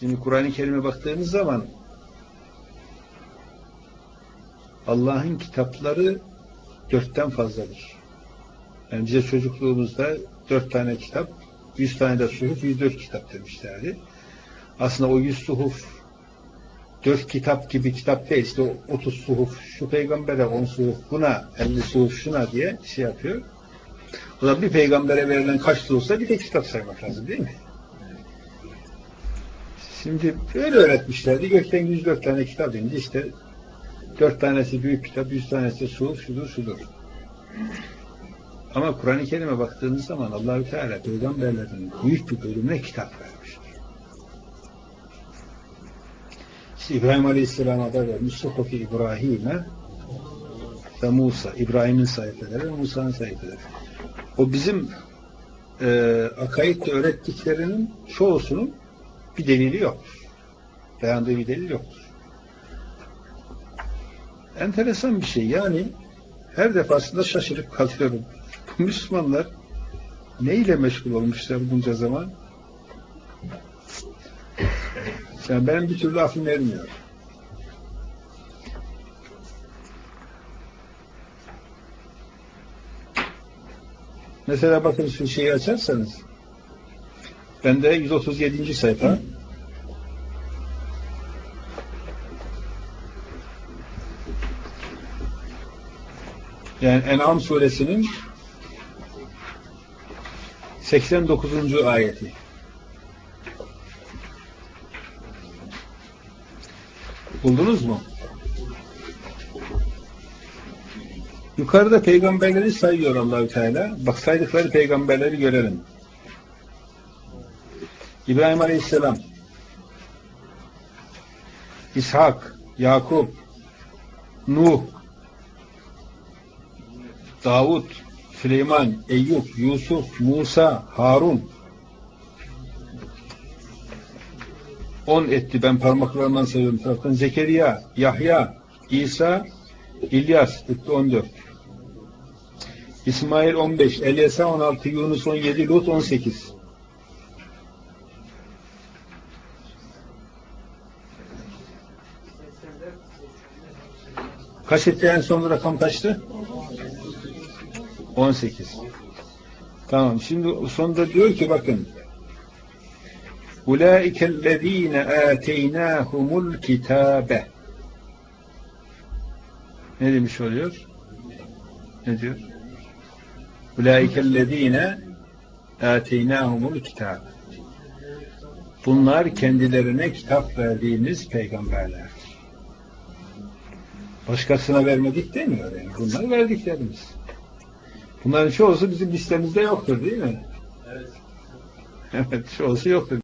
Şimdi Kur'an-ı Kerim'e baktığınız zaman Allah'ın kitapları dörtten fazladır. Yani bize çocukluğumuzda dört tane kitap, yüz tane de suhuf, yüz dört kitap demişlerdi. Aslında o yüz suhuf dört kitap gibi kitap değil. İşte o 30 suhuf şu peygambere, 10 suhuf buna, 50 suhuf şuna diye şey yapıyor. O zaman bir peygambere verilen kaç suhufsa bir de kitap saymak lazım değil mi? Şimdi öyle öğretmişlerdi. Gökten 104 tane kitap indi. İşte dört tanesi büyük kitap, yüz tanesi suhuf, şudur, şudur. Ama Kur'an-ı Kerim'e baktığınız zaman Allahü Teala peygamberlerin büyük bir bölümüne kitap vermiştir. İşte İbrahim Aleyhisselam'a da vermiş Suhufi İbrahim'e ve Musa. İbrahim'in sayfeleri ve Musa'nın sayfeleri. O bizim e, akaidde öğrettiklerinin çoğusunun bir delili yoktur. Dayandığı bir delil yoktur. Enteresan bir şey. Yani her defasında şaşırıp kalıyorum. Bu Müslümanlar neyle meşgul olmuşlar bunca zaman? Yani benim bir türlü aklım ermiyor. Mesela bakın şu şeyi açarsanız bende 137. sayfa yani En'am suresinin 89. ayeti. Buldunuz mu? Yukarıda peygamberleri sayıyor Allahü Teala. Bak saydıkları peygamberleri görelim. İbrahim Aleyhisselam, İshak, Yakup, Nuh, Davud, Süleyman, Eyüp, Yusuf, Musa, Harun. On etti ben parmaklarımdan sayıyorum taraftan. Zekeriya, Yahya, İsa, İlyas etti 14. İsmail 15, Elyasa 16, Yunus 17, Lut 18. Kaç etti en son rakam kaçtı? 18. Tamam. Şimdi sonunda diyor ki bakın. Ulaikellezine ateynahumul kitabe. Ne demiş oluyor? Ne diyor? Ulaikellezine ateynahumul kitabe. Bunlar kendilerine kitap verdiğimiz peygamberlerdir. Başkasına vermedik demiyor yani. Bunlar verdiklerimiz. Bunların çoğusu bizim listemizde yoktur değil mi? Evet. Evet, çoğusu yoktur.